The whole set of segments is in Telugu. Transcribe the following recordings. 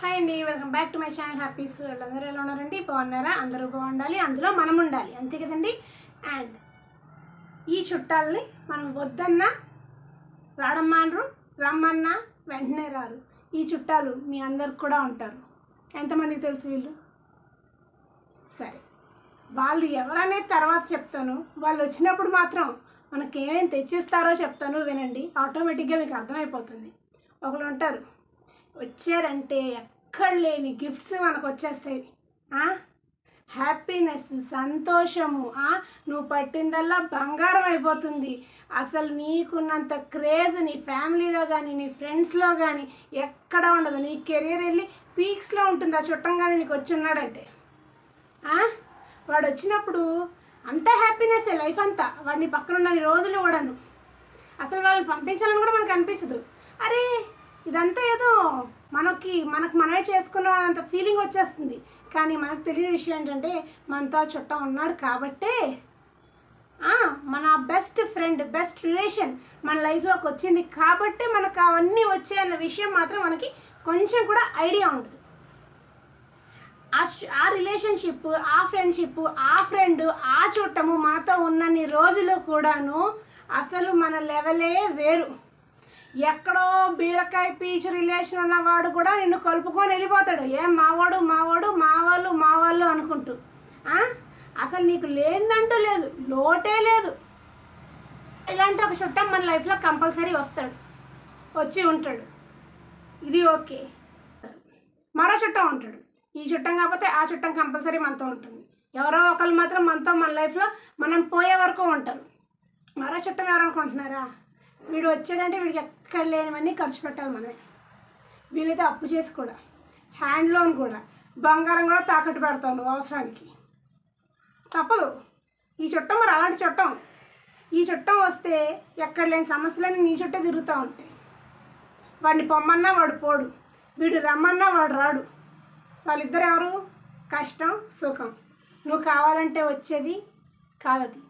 హాయ్ అండి welcome back to my channel happy సూర్యులు అందరూ ఎలా ఉన్నారండి? బాగున్నారా? అందరూ బాగుండాలి. అందులో మనం ఉండాలి. అంతే కదండి? అండ్ ఈ చుట్టాలని మనం వద్దన్నా రాడమ్మానరు రమ్మన్నా వెంటనే రారు. ఈ చుట్టాలు మీ అందరికి కూడా ఉంటారు. ఎంతమందికి తెలుసు వీళ్ళు? సరే. వాళ్ళు ఎవరనేది తర్వాత చెప్తాను. వాళ్ళు వచ్చినప్పుడు మాత్రం మనకి ఏమేమి తెచ్చిస్తారో చెప్తాను వినండి. ఆటోమేటిక్గా మీకు అర్థమైపోతుంది. ఒకరు ఉంటారు వచ్చారంటే ఎక్కడ లేని గిఫ్ట్స్ మనకు వచ్చేస్తాయి హ్యాపీనెస్ సంతోషము నువ్వు పట్టిందల్లా బంగారం అయిపోతుంది. అసలు నీకున్నంత క్రేజ్ నీ ఫ్యామిలీలో కానీ నీ ఫ్రెండ్స్లో కానీ ఎక్కడ ఉండదు. నీ కెరీర్ వెళ్ళి పీక్స్లో ఉంటుంది ఆ చుట్టంగానే నీకు వచ్చి ఉన్నాడంటే వాడు వచ్చినప్పుడు అంత హ్యాపీనెస్ లైఫ్ అంతా వాడిని పక్కన ఉన్న రోజులు కూడాను. అసలు వాళ్ళని పంపించాలని కూడా మనకు అనిపించదు. అరే ఇదంతా ఏదో మనకి మనకు మనమే చేసుకున్నాం ఫీలింగ్ వచ్చేస్తుంది. కానీ మనకు తెలియని విషయం ఏంటంటే మనతో చుట్ట చుట్టం ఉన్నాడు కాబట్టే మన బెస్ట్ ఫ్రెండ్ బెస్ట్ రిలేషన్ మన లైఫ్లోకి వచ్చింది కాబట్టే మనకు అవన్నీ వచ్చాయన్న విషయం మాత్రం మనకి కొంచెం కూడా ఐడియా ఉండదు. ఆ ఆ రిలేషన్షిప్ ఆ ఫ్రెండ్షిప్ ఆ ఫ్రెండ్ ఆ చుట్టము మనతో ఉన్నన్ని రోజులు కూడాను అసలు మన లెవెలే వేరు. ఎక్కడో బీరకాయ పీచు రిలేషన్ ఉన్నవాడు కూడా నిన్ను కలుపుకొని వెళ్ళిపోతాడు. ఏం మావాడు మావాడు మావాళ్ళు మావాళ్ళు అనుకుంటూ. అసలు నీకు లేదంటూ లేదు లోటే లేదు. ఇలాంటి ఒక చుట్టం మన లైఫ్లో కంపల్సరీ వస్తాడు. వచ్చి ఉంటాడు. ఇది ఓకే. మరో చుట్టం ఉంటాడు. ఈ చుట్టం కాకపోతే ఆ చుట్టం కంపల్సరీ మనతో ఉంటుంది. ఎవరో ఒకరు మాత్రం మనతో మన లైఫ్లో మనం పోయే వరకు ఉంటారు. మరో చుట్టం ఎవరు అనుకుంటున్నారా? వీడు వచ్చాడంటే వీడికి ఎక్కడ లేనివన్నీ ఖర్చు పెట్టాలి మనమే. వీలైతే అప్పు చేసి కూడా హ్యాండ్ లోన్ కూడా బంగారం కూడా తాకట్టు పెడతాను అవసరానికి. తప్పదు. ఈ చుట్టం మరి అలాంటి చుట్టం. ఈ చుట్టం వస్తే ఎక్కడ లేని సమస్యలన్నీ నీ చుట్టే తిరుగుతూ ఉంటాయి. వాడిని పొమ్మన్నా వాడు పోడు. వీడు రమ్మన్నా వాడు రాడు. వాళ్ళిద్దరు ఎవరు కష్టం సుఖం. నువ్వు కావాలంటే వచ్చేది కాదది.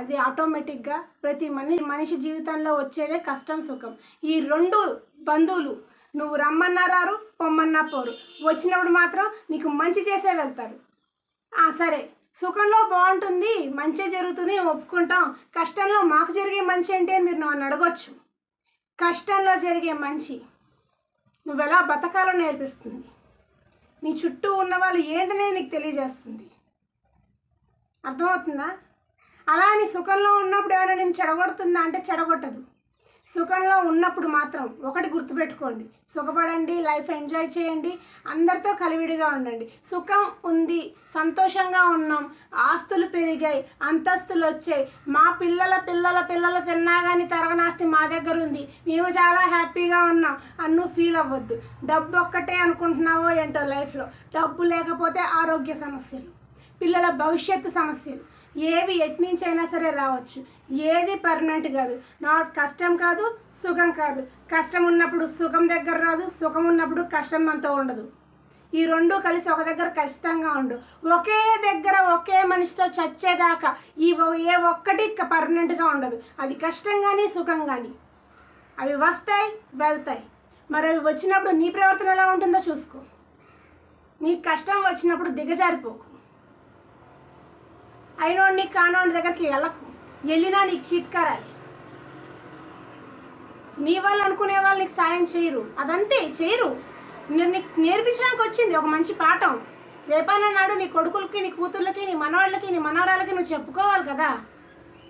అది ఆటోమేటిక్గా ప్రతి మనిషి మనిషి జీవితంలో వచ్చేదే కష్టం సుఖం. ఈ రెండు బంధువులు నువ్వు రమ్మన్నా రారు పొమ్మన్నా పోరు. వచ్చినప్పుడు మాత్రం నీకు మంచి చేసే వెళ్తారు. సరే. సుఖంలో బాగుంటుంది మంచి జరుగుతుంది ఒప్పుకుంటాం. కష్టంలో మాకు జరిగే మంచి ఏంటి అని మీరు నన్ను అడగొచ్చు. కష్టంలో జరిగే మంచి నువ్వు ఎలా బతకాలో నేర్పిస్తుంది. నీ చుట్టూ ఉన్న వాళ్ళు ఏంటనేది నీకు తెలియజేస్తుంది. అర్థమవుతుందా? అలా అని సుఖంలో ఉన్నప్పుడు ఏమైనా నేను చెడగొడుతుందా అంటే చెడగొట్టదు. సుఖంలో ఉన్నప్పుడు మాత్రం ఒకటి గుర్తుపెట్టుకోండి. సుఖపడండి లైఫ్ ఎంజాయ్ చేయండి అందరితో కలివిడిగా ఉండండి. సుఖం ఉంది సంతోషంగా ఉన్నాం ఆస్తులు పెరిగాయి అంతస్తులు వచ్చాయి. మా పిల్లల పిల్లల పిల్లలు తిన్నా కానీ తరగనాస్తి మా దగ్గర ఉంది. మేము చాలా హ్యాపీగా ఉన్నాం. అన్ను ఫీల్ అవ్వద్దు. డబ్బు ఒక్కటే అనుకుంటున్నావో ఏంటో లైఫ్లో. డబ్బు లేకపోతే ఆరోగ్య సమస్యలు. పిల్లల భవిష్యత్తు సమస్యలు. ఏవి ఎట్నుంచి అయినా సరే రావచ్చు. ఏది పర్మనెంట్ కాదు. నాట్ కష్టం కాదు సుఖం కాదు. కష్టం ఉన్నప్పుడు సుఖం దగ్గర రాదు సుఖం ఉన్నప్పుడు కష్టం అంతా ఉండదు. ఈ రెండు కలిసి ఒక దగ్గర ఖచ్చితంగా ఉండు. ఒకే దగ్గర ఒకే మనిషితో చచ్చేదాకా ఈ ఏ ఒక్కటి పర్మనెంట్గా ఉండదు. అది కష్టం కానీ సుఖం కానీ అవి వస్తాయి వెళ్తాయి. మరి అవి వచ్చినప్పుడు నీ ప్రవర్తన ఎలా ఉంటుందో చూసుకో. నీ కష్టం వచ్చినప్పుడు దిగజారిపోకు. అయినోడిని కానోడి దగ్గరికి వెళ్ళకు. వెళ్ళినా నీకు చీత్కారాలి నీ వాళ్ళు అనుకునే వాళ్ళు నీకు సాయం చేయరు. అదంతే చేయరు. నేను నీకు నేర్పించడానికి వచ్చింది ఒక మంచి పాఠం. రేపన్నాడు నీ కొడుకులకి నీ కూతుర్లకి నీ మనవాళ్ళకి నీ మనవరాళ్ళకి నువ్వు చెప్పుకోవాలి కదా?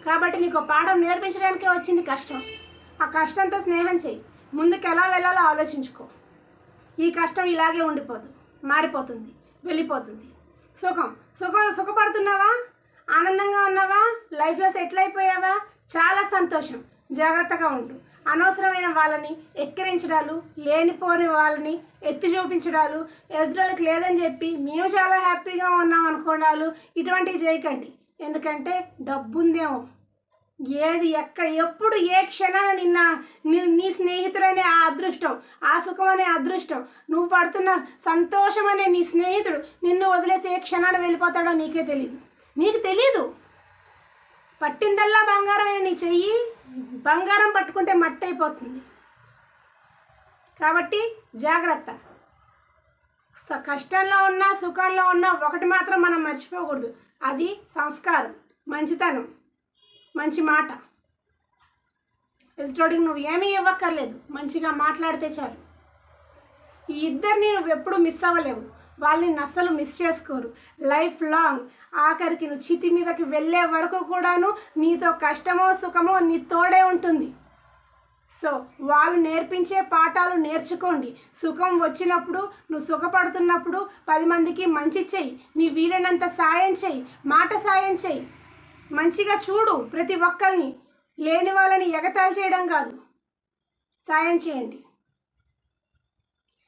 కాబట్టి నీకు ఒక పాఠం నేర్పించడానికే వచ్చింది కష్టం. ఆ కష్టంతో స్నేహం చేయి. ముందుకు ఎలా వెళ్ళాలో ఆలోచించుకో. ఈ కష్టం ఇలాగే ఉండిపోదు మారిపోతుంది వెళ్ళిపోతుంది. సుఖం. సుఖం సుఖపడుతున్నావా? ఆనందంగా ఉన్నావా? లైఫ్లో సెటిల్ అయిపోయావా? చాలా సంతోషం. జాగ్రత్తగా ఉండు. అనవసరమైన వాళ్ళని ఎక్కిరించడాలు లేనిపోని వాళ్ళని ఎత్తి చూపించడాలు ఎదురులకు లేదని చెప్పి మేము చాలా హ్యాపీగా ఉన్నాం అనుకోవడాలు ఇటువంటివి చేయకండి. ఎందుకంటే డబ్బు ఉందేమో ఏది ఎక్కడ ఎప్పుడు ఏ క్షణాన నిన్న నీ నీ స్నేహితుడనే ఆ అదృష్టం ఆ సుఖం అనే అదృష్టం. నువ్వు పడుతున్న సంతోషం అనే నీ స్నేహితుడు నిన్ను వదిలేసి ఏ క్షణాన వెళ్ళిపోతాడో నీకే తెలియదు నీకు తెలీదు. పట్టిందల్లా బంగారమైన నీ చెయ్యి? బంగారం పట్టుకుంటే మట్టి అయిపోతుంది కాబట్టి జాగ్రత్త. స- కష్టంలో ఉన్నా సుఖంలో ఉన్నా ఒకటి మాత్రం మనం మర్చిపోకూడదు. అది సంస్కారం మంచితనం మంచి మాట. ఎదుటోడికి నువ్వు ఏమీ ఇవ్వక్కర్లేదు. మంచిగా మాట్లాడితే చాలు. ఈ ఇద్దరిని నువ్వు ఎప్పుడు మిస్ అవ్వలేవు. వాళ్ళని అస్సలు మిస్ చేసుకోరు. Life long. ఆఖరికి నువ్వు చితి మీదకి వెళ్ళే వరకు కూడాను నీతో కష్టమో సుఖమో నీ తోడే ఉంటుంది. సో వాళ్ళు నేర్పించే పాఠాలు నేర్చుకోండి. సుఖం వచ్చినప్పుడు నువ్వు సుఖపడుతున్నప్పుడు పది మందికి మంచి చెయ్యి. నీ వీలైనంత సాయం చెయ్యి. మాట సాయం చెయ్యి. మంచిగా చూడు ప్రతి ఒక్కరిని లేని వాళ్ళని ఎగతాళి చేయడం కాదు. సాయం చేయండి.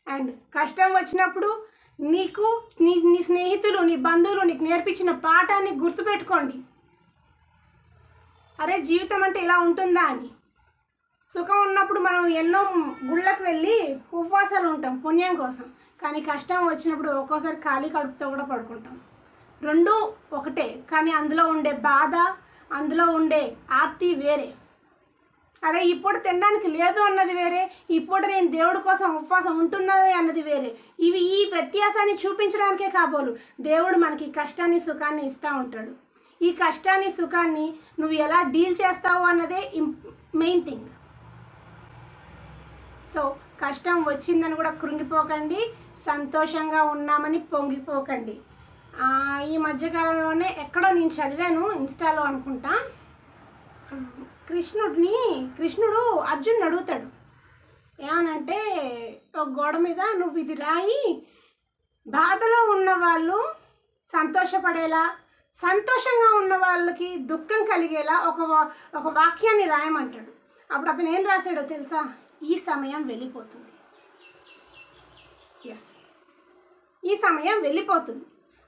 అండ్ కష్టం వచ్చినప్పుడు నీకు నీ నీ స్నేహితులు నీ బంధువులు నీకు నేర్పించిన పాఠాన్ని గుర్తుపెట్టుకోండి. అరే జీవితం అంటే ఇలా ఉంటుందా అని. సుఖం ఉన్నప్పుడు మనం ఎన్నో గుళ్ళకు వెళ్ళి ఉపవాసాలు ఉంటాం పుణ్యం కోసం. కానీ కష్టం వచ్చినప్పుడు ఒక్కోసారి ఖాళీ కడుపుతో కూడా పడుకుంటాం. రెండు ఒకటే కానీ అందులో ఉండే బాధ అందులో ఉండే ఆర్తి వేరే. అరే ఇప్పుడు తినడానికి లేదు అన్నది వేరే. ఇప్పుడు నేను దేవుడి కోసం ఉపవాసం ఉంటున్నది అన్నది వేరే. ఇవి ఈ వ్యత్యాసాన్ని చూపించడానికే కాబోలు. దేవుడు మనకి కష్టాన్ని సుఖాన్ని ఇస్తూ ఉంటాడు. ఈ కష్టాన్ని సుఖాన్ని నువ్వు ఎలా డీల్ చేస్తావు అన్నదే మెయిన్ థింగ్ సో కష్టం వచ్చిందని కూడా కృంగిపోకండి. సంతోషంగా ఉన్నామని పొంగిపోకండి. ఈ మధ్యకాలంలోనే ఎక్కడో నేను చదివాను ఇన్స్టాలో అనుకుంటా. కృష్ణుడిని కృష్ణుడు అర్జున్ అడుగుతాడు. ఏమనంటే ఒక గోడ మీద నువ్వు ఇది రాయి బాధలో ఉన్న వాళ్ళు సంతోషపడేలా సంతోషంగా ఉన్న వాళ్ళకి దుఃఖం కలిగేలా ఒక వా- ఒక వాక్యాన్ని రాయమంటాడు. అప్పుడు అతను ఏం రాశాడో తెలుసా? ఈ సమయం వెళ్ళిపోతుంది. ఎస్ ఈ సమయం వెళ్ళిపోతుంది.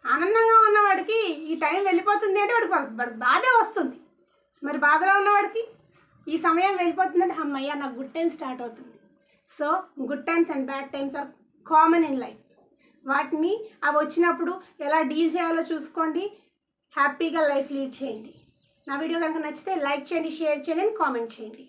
ఆనందంగా ఉన్నవాడికి ఈ టైం వెళ్ళిపోతుంది అంటే వాడికి- వాడికి బాధే వస్తుంది. మరి బాధలో ఉన్నవాడికి ఈ సమయం వెళ్ళిపోతుందంటే అమ్మయ్య నాకు గుడ్ టైం స్టార్ట్ అవుతుంది. So good times and bad times are common in life వాటిని అవి వచ్చినప్పుడు ఎలా డీల్ చేయాలో చూసుకోండి. హ్యాపీగా లైఫ్ లీడ్ చేయండి. నా వీడియో కనుక నచ్చితే లైక్ చేయండి షేర్ చేయండి కామెంట్ చేయండి.